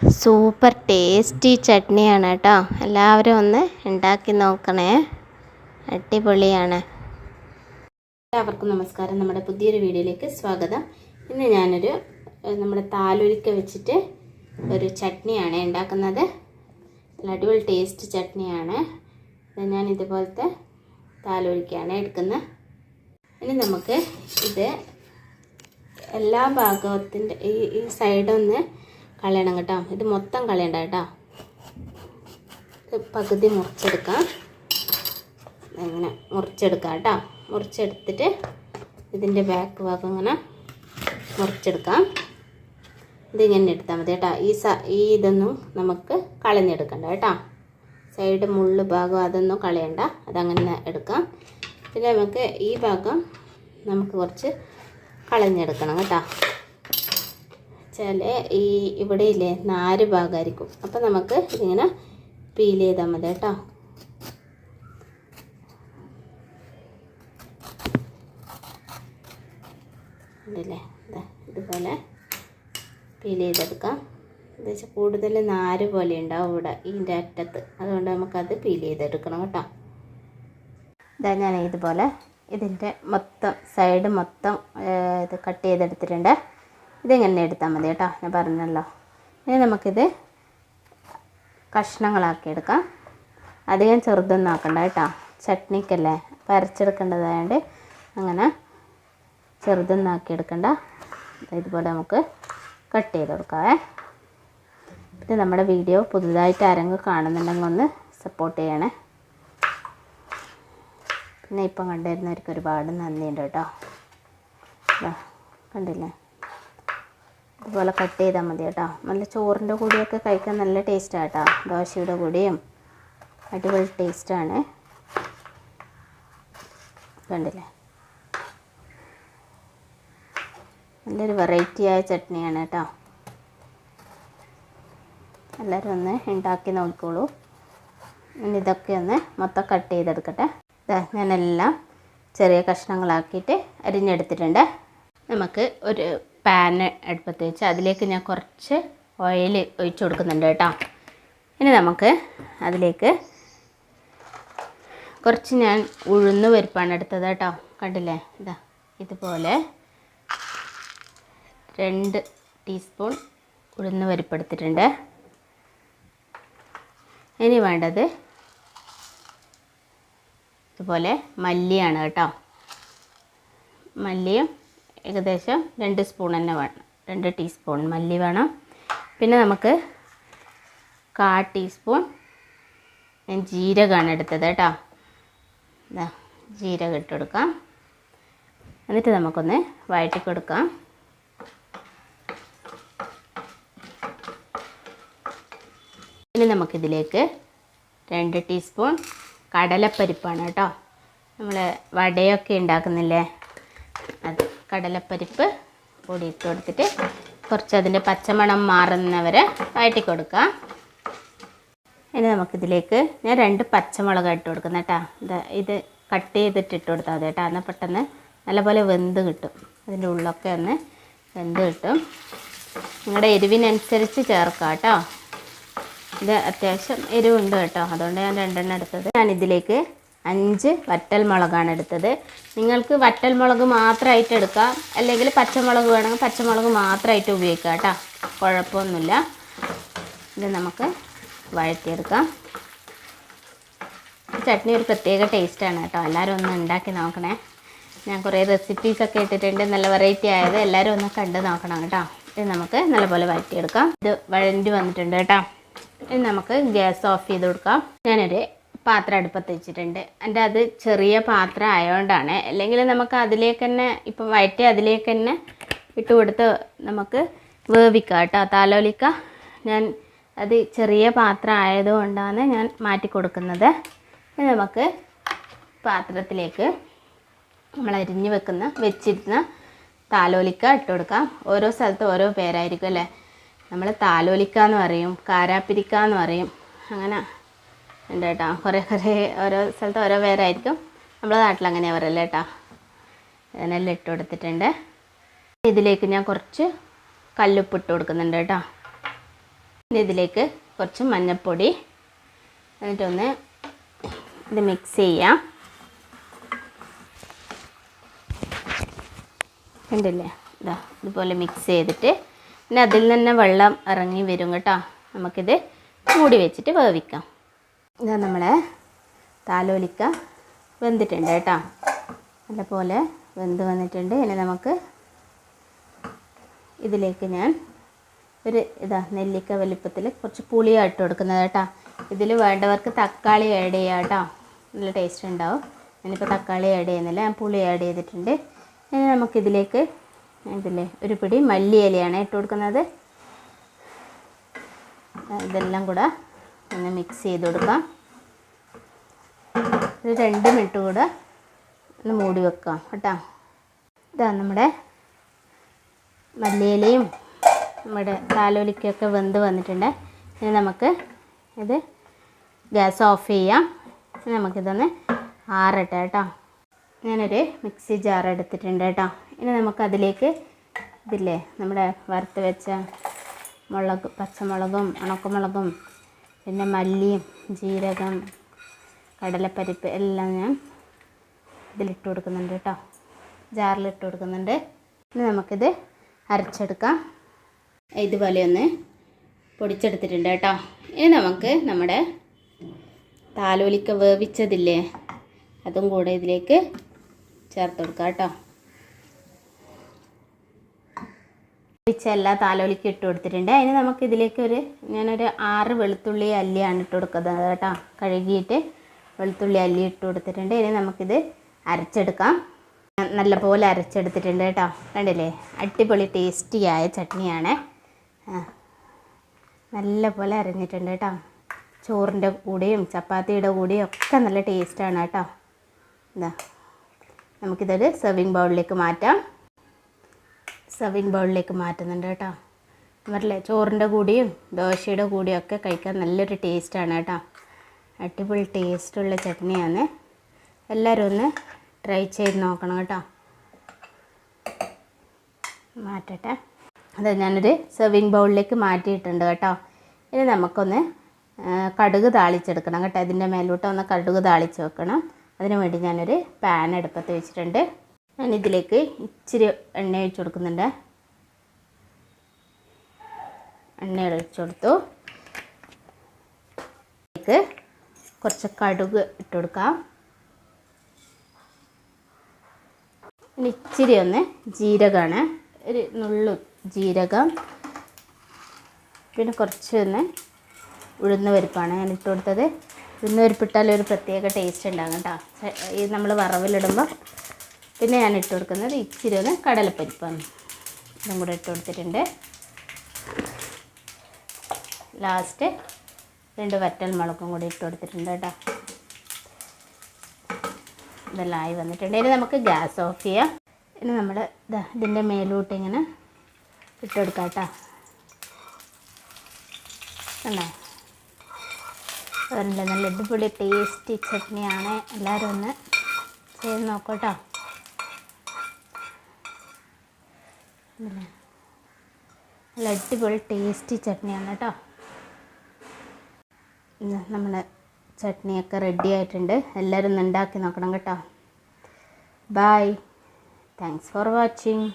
Super tasty ചട്നിയാണ് കേട്ടോ. എല്ലാവരും ഒന്ന് ഉണ്ടാക്കി നോക്കണേ. അടിപൊളിയാണ്. എല്ലാവർക്കും നമസ്കാരം. നമ്മുടെ പുതിയൊരു വീഡിയോയിലേക്ക് സ്വാഗതം. ഇന്ന് ഞാനൊരു നമ്മുടെ താലൊലിക്ക വെച്ചിട്ട് ഒരു ചട്നിയാണ് ഉണ്ടാക്കുന്നത്. അടിപൊളി ടേസ്റ്റ് ചട്നിയാണ്. ഞാൻ ഇതുപോലത്തെ താലൊലിക്കയാണ് എടുക്കുന്നത്. ഇനി നമുക്ക് ഇത് എല്ലാ ഭാഗത്തിന്റെ ഈ ഈ സൈഡൊന്ന് കളയണം കേട്ടോ. ഇത് മൊത്തം കളയണ്ട കേട്ടോ. പകുതി മുറിച്ചെടുക്കാം. ഇങ്ങനെ മുറിച്ചെടുക്കാം കേട്ടോ. മുറിച്ചെടുത്തിട്ട് ഇതിന്റെ ബാക്ക് ഭാഗം ഇങ്ങനെ മുറിച്ചെടുക്കാം. ഇതിങ്ങനെ എടുത്താൽ മതി കേട്ടോ. ഈ സ ഈ ഇതൊന്നും നമുക്ക് കളഞ്ഞെടുക്കണ്ട കേട്ടോ. സൈഡ് മുള്ളു ഭാഗം അതൊന്നും കളയണ്ട. അതങ്ങനെ എടുക്കാം. പിന്നെ നമുക്ക് ഈ ഭാഗം നമുക്ക് കുറച്ച് കളഞ്ഞെടുക്കണം കേട്ടോ. വെച്ചാൽ ഈ ഇവിടെ ഇല്ലേ നാല് ഭാഗമായിരിക്കും അപ്പം നമുക്ക് ഇങ്ങനെ പീൽ ചെയ്താൽ മതി കേട്ടോ. ഇതുപോലെ പീൽ ചെയ്തെടുക്കാം. എന്താ വെച്ചാൽ കൂടുതൽ നാര് പോലെ ഉണ്ടാവും ഇവിടെ ഇതിന്റെ അറ്റത്ത്. അതുകൊണ്ട് നമുക്കത് പീൽ ചെയ്തെടുക്കണം കേട്ടോ. ഇതാ ഞാൻ ഇതുപോലെ ഇതിന്റെ മൊത്തം സൈഡ് മൊത്തം ഇത് കട്ട് ചെയ്തെടുത്തിട്ടുണ്ട്. ഇതിങ്ങനെ എടുത്താൽ മതി കേട്ടോ ഞാൻ പറഞ്ഞല്ലോ. ഇനി നമുക്കിത് കഷ്ണങ്ങളാക്കി എടുക്കാം. അധികം ചെറുതൊന്നും ആക്കണ്ട കേട്ടോ. ചട്നിക്കല്ലേ അപ്പോൾ അങ്ങനെ ചെറുതൊന്നും ആക്കി എടുക്കണ്ട. ദാ ഇതുപോലെ നമുക്ക് കട്ട് ചെയ്ത് കൊടുക്കാവേ. പിന്നെ നമ്മുടെ വീഡിയോ പുതുതായിട്ട് ആരെങ്കിലും കാണുന്നുണ്ടെങ്കിൽ ഒന്ന് സപ്പോർട്ട് ചെയ്യണേ. പിന്നെ ഇപ്പം കണ്ടിരുന്നവർക്ക് ഒരുപാട് നന്ദിയുണ്ട് കേട്ടോ. കണ്ടില്ലേ? ഇതുപോലെ കട്ട് ചെയ്താൽ മതി കേട്ടോ. നല്ല ചോറിന്റെ കൂടിയൊക്കെ കഴിക്കാൻ നല്ല ടേസ്റ്റാണ് കേട്ടോ. ദോശയുടെ കൂടിയും അടിപൊളി ടേസ്റ്റാണ് കണ്ടില്ലേ? നല്ലൊരു വെറൈറ്റിയായ ചട്നിയാണ് കേട്ടോ. എല്ലാവരും ഒന്ന് ഉണ്ടാക്കി നോക്കിക്കോളൂ. ഇനി ഇതൊക്കെ ഒന്ന് മൊത്തം കട്ട് ചെയ്തെടുക്കട്ടെ. ഞാനെല്ലാം ചെറിയ കഷ്ണങ്ങളാക്കിയിട്ട് അരിഞ്ഞെടുത്തിട്ടുണ്ട്. നമുക്ക് ഒരു പാന് അടുപ്പത്ത് വെച്ച് അതിലേക്ക് ഞാൻ കുറച്ച് ഓയിൽ ഒഴിച്ചു കൊടുക്കുന്നുണ്ട് കേട്ടോ. ഇനി നമുക്ക് അതിലേക്ക് കുറച്ച് ഞാൻ ഉഴുന്ന് പരിപ്പാണ് എടുത്തത് കേട്ടോ. കണ്ടില്ലേ? ഇതാ ഇതുപോലെ രണ്ട് ടീസ്പൂൺ ഉഴുന്ന് പരിപ്പെടുത്തിട്ടുണ്ട് ഇനി വേണ്ടത് ഇതുപോലെ മല്ലിയാണ് കേട്ടോ. മല്ലിയും ഏകദേശം രണ്ട് സ്പൂൺ തന്നെ വേണം. രണ്ട് ടീസ്പൂൺ മല്ലി വേണം. പിന്നെ നമുക്ക് കാ ടീസ്പൂൺ ഞാൻ ജീരകമാണ് എടുത്തത് കേട്ടോ. ഇതാ ജീരകം ഇട്ട് കൊടുക്കാം. എന്നിട്ട് നമുക്കൊന്ന് വഴറ്റി കൊടുക്കാം. ഇനി നമുക്കിതിലേക്ക് രണ്ട് ടീസ്പൂൺ കടലപ്പരിപ്പാണ് കേട്ടോ. നമ്മൾ വടയൊക്കെ ഉണ്ടാക്കുന്നില്ലേ? അത് കടലപ്പരിപ്പ് കൂടി ഇട്ട് കൊടുത്തിട്ട് കുറച്ച് അതിന്റെ പച്ചമണം മാറുന്നവരെ വഴറ്റി കൊടുക്കുക ഇനി നമുക്കിതിലേക്ക് ഞാൻ രണ്ട് പച്ചമുളക് ഇട്ട് കൊടുക്കുന്നത് കേട്ടോ. ഇത് കട്ട് ചെയ്തിട്ട് ഇട്ട് കൊടുത്താൽ മതി കേട്ടോ. എന്നാൽ പെട്ടെന്ന് നല്ലപോലെ വെന്ത് കിട്ടും. അതിന്റെ ഉള്ളൊക്കെ ഒന്ന് വെന്ത് കിട്ടും. നിങ്ങളുടെ എരിവിനനുസരിച്ച് ചേർക്കാം കേട്ടോ. ഇത് അത്യാവശ്യം എരിവുണ്ട് കേട്ടോ. അതുകൊണ്ട് ഞാൻ രണ്ടെണ്ണം എടുത്തത്. ഞാൻ ഇതിലേക്ക് അഞ്ച് വറ്റൽ മുളകാണ് എടുത്തത്. നിങ്ങൾക്ക് വറ്റൽ മുളക് മാത്രമായിട്ട് എടുക്കാം. അല്ലെങ്കിൽ പച്ചമുളക് വേണമെങ്കിൽ പച്ചമുളക് മാത്രമായിട്ട് ഉപയോഗിക്കാം കേട്ടോ. കുഴപ്പമൊന്നുമില്ല. ഇത് നമുക്ക് വഴറ്റിയെടുക്കാം. ചട്നി ഒരു പ്രത്യേക ടേസ്റ്റാണ് കേട്ടോ. എല്ലാവരും ഒന്ന് ഉണ്ടാക്കി നോക്കണേ. ഞാൻ കുറേ റെസിപ്പീസൊക്കെ ഇട്ടിട്ടുണ്ട്. നല്ല വെറൈറ്റി ആയത് എല്ലാവരും ഒന്ന് കണ്ട് നോക്കണം കേട്ടോ. ഇത് നമുക്ക് നല്ലപോലെ വഴറ്റിയെടുക്കാം. ഇത് വഴണ്ടി വന്നിട്ടുണ്ട് കേട്ടോ. ഇത് നമുക്ക് ഗ്യാസ് ഓഫ് ചെയ്ത് കൊടുക്കാം. ഞാനൊരു പാത്രം അടുപ്പത്ത് വെച്ചിട്ടുണ്ട്. എന്റെ അത് ചെറിയ പാത്രം ആയതുകൊണ്ടാണ് അല്ലെങ്കിൽ നമുക്ക് അതിലേക്ക് തന്നെ ഇപ്പം വയറ്റി അതിലേക്ക് തന്നെ ഇട്ട് കൊടുത്ത് നമുക്ക് വേവിക്കാം കേട്ടോ. താലോലിക്ക ഞാൻ അത് ചെറിയ പാത്രം ആയതുകൊണ്ടാണ് ഞാൻ മാറ്റി കൊടുക്കുന്നത്. നമുക്ക് പാത്രത്തിലേക്ക് നമ്മൾ അരിഞ്ഞ് വെക്കുന്ന വെച്ചിരുന്ന താലോലിക്ക ഇട്ട് കൊടുക്കാം. ഓരോ സ്ഥലത്ത് ഓരോ പേരായിരിക്കും അല്ലേ? നമ്മൾ താലോലിക്ക എന്ന് പറയും കാരാപ്പിരിക്ക എന്ന് പറയും. അങ്ങനെ ഉണ്ട് കേട്ടോ കുറേ കുറേ ഓരോ സ്ഥലത്ത് ഓരോ പേരായിരിക്കും. നമ്മളെ നാട്ടിൽ അങ്ങനെ പറയല്ലേ കേട്ടോ. അതിനെല്ലാം ഇട്ട് കൊടുത്തിട്ടുണ്ട്. ഇതിലേക്ക് ഞാൻ കുറച്ച് കല്ലുപ്പ് ഇട്ട് കൊടുക്കുന്നുണ്ട് കേട്ടോ. ഇനി ഇതിലേക്ക് കുറച്ച് മഞ്ഞൾപ്പൊടി എന്നിട്ടൊന്ന് ഇത് മിക്സ് ചെയ്യാം. കണ്ടില്ലേ? ഇതാ ഇതുപോലെ മിക്സ് ചെയ്തിട്ട്. പിന്നെ അതിൽ തന്നെ വെള്ളം ഇറങ്ങി വരും കേട്ടോ. നമുക്കിത് മൂടി വെച്ചിട്ട് വേവിക്കാം. ഇതാ നമ്മളെ താലോലിക്ക വെന്തിട്ടുണ്ട് കേട്ടോ. നല്ലപോലെ വെന്ത് വന്നിട്ടുണ്ട്. ഇനി നമുക്ക് ഇതിലേക്ക് ഞാൻ ഒരു ഇതാ നെല്ലിക്ക വലിപ്പത്തിൽ കുറച്ച് പുളിയാണ് ഇട്ട് കൊടുക്കുന്നത് കേട്ടോ. ഇതിൽ വേണ്ടവർക്ക് തക്കാളി ആഡ് ചെയ്യാം കേട്ടോ. നല്ല ടേസ്റ്റ് ഉണ്ടാവും. ഞാനിപ്പോൾ തക്കാളി ആഡ് ചെയ്യുന്നില്ല. ഞാൻ പുളി ആഡ് ചെയ്തിട്ടുണ്ട്. ഇനി നമുക്കിതിലേക്ക് ഇതില്ലേ ഒരു പിടി മല്ലി ഇലയാണ് ഇട്ട് കൊടുക്കുന്നത്. ഇതെല്ലാം കൂടെ ഒന്ന് മിക്സ് ചെയ്ത് കൊടുക്കാം. ഒരു രണ്ട് മിനിറ്റ് കൂടെ ഒന്ന് മൂടി വെക്കാം കേട്ടോ. ഇതാ നമ്മുടെ മല്ലിയിലയും നമ്മുടെ താലോലിക്കൊക്കെ വെന്ത് വന്നിട്ടുണ്ട്. ഇനി നമുക്ക് ഇത് ഗ്യാസ് ഓഫ് ചെയ്യാം. ഇനി നമുക്കിതൊന്ന് ആറട്ടെ കേട്ടോ. ഞാനൊരു മിക്സി ജാർ എടുത്തിട്ടുണ്ട് കേട്ടോ. ഇനി നമുക്കതിലേക്ക് ഇതില്ലേ നമ്മുടെ വറുത്ത് വെച്ച മുളക് പച്ചമുളകും ഉണക്കമുളകും പിന്നെ മല്ലിയും ജീരകം കടലപ്പരിപ്പ് എല്ലാം ഞാൻ ഇതിലിട്ട് കൊടുക്കുന്നുണ്ട് കേട്ടോ. ജാറിലിട്ട് കൊടുക്കുന്നുണ്ട്. ഇനി നമുക്കിത് അരച്ചെടുക്കാം. ഇതുപോലെ ഒന്ന് പൊടിച്ചെടുത്തിട്ടുണ്ട് കേട്ടോ. ഇനി നമുക്ക് നമ്മുടെ താലോലിക്ക വേവിച്ചതില്ലേ അതും കൂടെ ഇതിലേക്ക് ചേർത്ത് കൊടുക്കാം കേട്ടോ. വേവിച്ച എല്ലാ താലോലിക്കും ഇട്ട് കൊടുത്തിട്ടുണ്ട്. അതിന് നമുക്ക് ഇതിലേക്ക് ഒരു ഞാനൊരു ആറ് വെളുത്തുള്ളി അല്ലിയാണ് ഇട്ട് കൊടുക്കുന്നത് കേട്ടോ. കഴുകിയിട്ട് വെളുത്തുള്ളി അല്ലി ഇട്ട് കൊടുത്തിട്ടുണ്ട്. ഇനി നമുക്കിത് അരച്ചെടുക്കാം. നല്ലപോലെ അരച്ചെടുത്തിട്ടുണ്ട് കേട്ടോ. കണ്ടില്ലേ? അടിപൊളി ടേസ്റ്റിയായ ചട്നിയാണ്. നല്ലപോലെ നല്ല പോലെ അരഞ്ഞിട്ടുണ്ട് കേട്ടോ. ചോറിന്റെ കൂടെയും ചപ്പാത്തിയുടെ കൂടെയും ഒക്കെ നല്ല ടേസ്റ്റാണ് കേട്ടോ. എന്താ നമുക്കിതൊരു സെർവിങ് ബൗളിലേക്ക് മാറ്റാം. സെർവിങ് ബൗളിലേക്ക് മാറ്റുന്നുണ്ട് കേട്ടോ. പറഞ്ഞില്ലേ ചോറിന്റെ കൂടിയും ദോശയുടെ കൂടിയും ഒക്കെ കഴിക്കാൻ നല്ലൊരു ടേസ്റ്റാണ് കേട്ടോ. അടിപൊളി ടേസ്റ്റുള്ള ചട്നിയാണ്. എല്ലാവരും ഒന്ന് ട്രൈ ചെയ്ത് നോക്കണം കേട്ടോ. മാറ്റട്ടെ. അത് ഞാനൊരു സെർവിങ് ബൗളിലേക്ക് മാറ്റിയിട്ടുണ്ട് കേട്ടോ. ഇനി നമുക്കൊന്ന് കടുക് താളിച്ചെടുക്കണം കേട്ടോ. ഇതിന്റെ മേലോട്ട് ഒന്ന് കടുക് താളിച്ച് വെക്കണം. അതിന് വേണ്ടി ഞാനൊരു പാൻ അടുപ്പത്ത് വെച്ചിട്ടുണ്ട്. ഞാൻ ഇതിലേക്ക് ഇച്ചിരി എണ്ണ ഒഴിച്ചു കൊടുക്കുന്നുണ്ട്. എണ്ണ ഒഴിച്ചു കൊടുത്തു. ഇതിലേക്ക് കുറച്ച് കടുക് ഇട്ട് കൊടുക്കാം. ഇച്ചിരി ഒന്ന് ജീരകമാണ്. ഒരു നുള്ളു ജീരകം. പിന്നെ കുറച്ച് ഒന്ന് ഉഴുന്ന പരിപ്പാണ് ഞാൻ ഇട്ട് കൊടുത്തത്. ഉഴുന്ന പരിപ്പിട്ടാൽ ഒരു പ്രത്യേക ടേസ്റ്റ് ഉണ്ടാകും കേട്ടോ. ഇത് നമ്മൾ വറവിലിടുമ്പോൾ പിന്നെ ഞാൻ ഇട്ട് കൊടുക്കുന്നത് ഇച്ചിരി ഒന്ന് കടലപ്പരിപ്പാണ് ഇതും കൂടെ ഇട്ട് കൊടുത്തിട്ടുണ്ട്. ലാസ്റ്റ് രണ്ട് വറ്റൽ മുളകും കൂടി ഇട്ട് കൊടുത്തിട്ടുണ്ട് കേട്ടോ. ഇതെല്ലാം ആയി വന്നിട്ടുണ്ട്. ഇനി നമുക്ക് ഗ്യാസ് ഓഫ് ചെയ്യാം. ഇനി നമ്മൾ ഇതാ ഇതിന്റെ മേലോട്ട് ഇങ്ങനെ ഇട്ട് കൊടുക്കാം കേട്ടോ. കണ്ടോ? നല്ല അടിപൊളി ടേസ്റ്റി ചട്നിയാണ്. എല്ലാവരും ഒന്ന് ചെയ്ത് നോക്കട്ടോ നല്ല അടിപൊളി ടേസ്റ്റി ചട്നിയാണ് കേട്ടോ. നമ്മുടെ ചട്നിയൊക്കെ റെഡി ആയിട്ടുണ്ട്. എല്ലാവരും ഉണ്ടാക്കി നോക്കണം കേട്ടോ. Bye thanks for watching